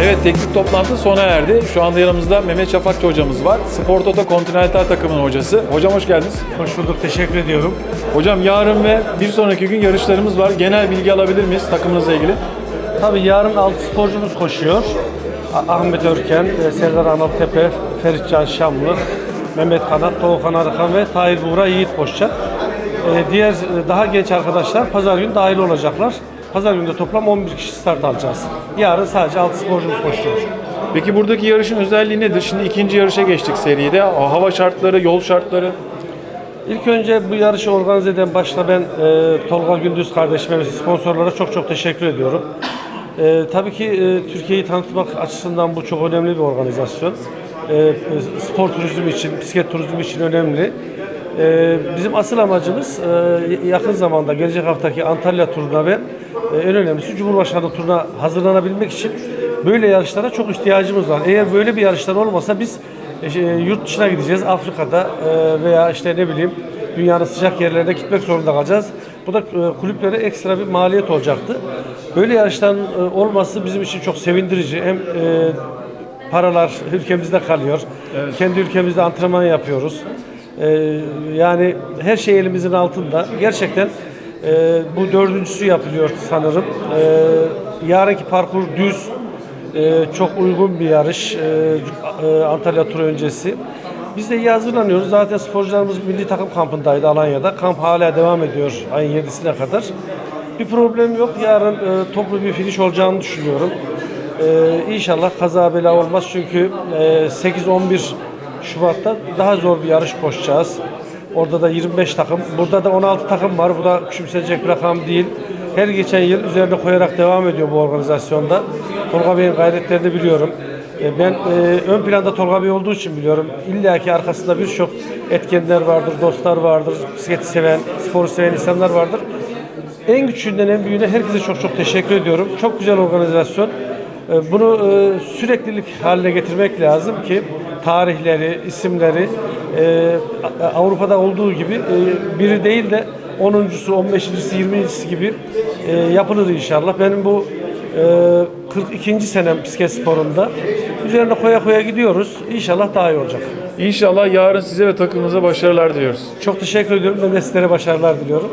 Evet teknik toplantı sona erdi. Şu anda yanımızda Mehmet Şafakçı hocamız var. Spor Toto Continental takımının hocası. Hocam hoş geldiniz. Hoş bulduk, teşekkür ediyorum. Hocam yarın ve bir sonraki gün yarışlarımız var. Genel bilgi alabilir miyiz takımınızla ilgili? Tabii yarın 6 sporcumuz koşuyor. Ahmet Örken, e, Serdar Analtepe, Feritcan Şamlı, Mehmet Kanat, Doğukan Arıkan ve Tahir Buğra Yiğit koşacak. E, Diğer e, daha genç arkadaşlar pazar günü dahil olacaklar. Pazar günü de toplam 11 kişi start alacağız. Yarın sadece 6 sporcumuz koşuyor. Peki buradaki yarışın özelliği nedir? Şimdi ikinci yarışa geçtik seride. Hava şartları, yol şartları. İlk önce bu yarışı organize eden başta ben e, Tolga Gündüz kardeşime ve sponsorlara çok çok teşekkür ediyorum. E, tabii ki e, Türkiye'yi tanıtmak açısından bu çok önemli bir organizasyon. E, e, spor turizmi için, bisiklet turizmi için önemli. E, bizim asıl amacımız e, yakın zamanda gelecek haftaki Antalya turuna ve e, en önemlisi Cumhurbaşkanlığı turuna hazırlanabilmek için böyle yarışlara çok ihtiyacımız var. Eğer böyle bir yarışlar olmasa biz e, yurt dışına gideceğiz. Afrika'da e, veya işte ne bileyim dünyanın sıcak yerlerine gitmek zorunda kalacağız. Bu da e, kulüplere ekstra bir maliyet olacaktı. Böyle yarışların e, olması bizim için çok sevindirici. Hem e, paralar ülkemizde kalıyor. Kendi ülkemizde antrenman yapıyoruz. E, yani her şey elimizin altında. Gerçekten e, bu dördüncüsü yapılıyor sanırım. E, yarınki parkur düz, ee, çok uygun bir yarış ee, e, Antalya turu öncesi. Biz de iyi hazırlanıyoruz. Zaten sporcularımız milli takım kampındaydı Alanya'da. Kamp hala devam ediyor ayın 7'sine kadar. Bir problem yok. Yarın e, toplu bir finish olacağını düşünüyorum. Ee, inşallah kaza bela olmaz çünkü e, 8-11 Şubat'ta daha zor bir yarış koşacağız. Orada da 25 takım, burada da 16 takım var. Bu da küçümsenecek bir rakam değil. Her geçen yıl üzerine koyarak devam ediyor bu organizasyonda. Tolga Bey'in gayretlerini biliyorum. E, Ben e, ön planda Tolga Bey olduğu için biliyorum. İlla ki arkasında birçok etkenler vardır, dostlar vardır, bisikleti seven, sporu seven insanlar vardır. En küçüğünden en büyüğüne herkese çok çok teşekkür ediyorum. Çok güzel organizasyon. E, Bunu süreklilik haline getirmek lazım ki tarihleri, isimleri e, Avrupa'da olduğu gibi e, biri değil de 10.sü, 15.si, 20.si gibi e, yapılır inşallah. Benim bu e, 42. senem bisiklet sporunda. Üzerine koya koya gidiyoruz. İnşallah daha iyi olacak. İnşallah yarın size ve takımınıza başarılar diliyoruz. Çok teşekkür ediyorum. Ben de sizlere başarılar diliyorum.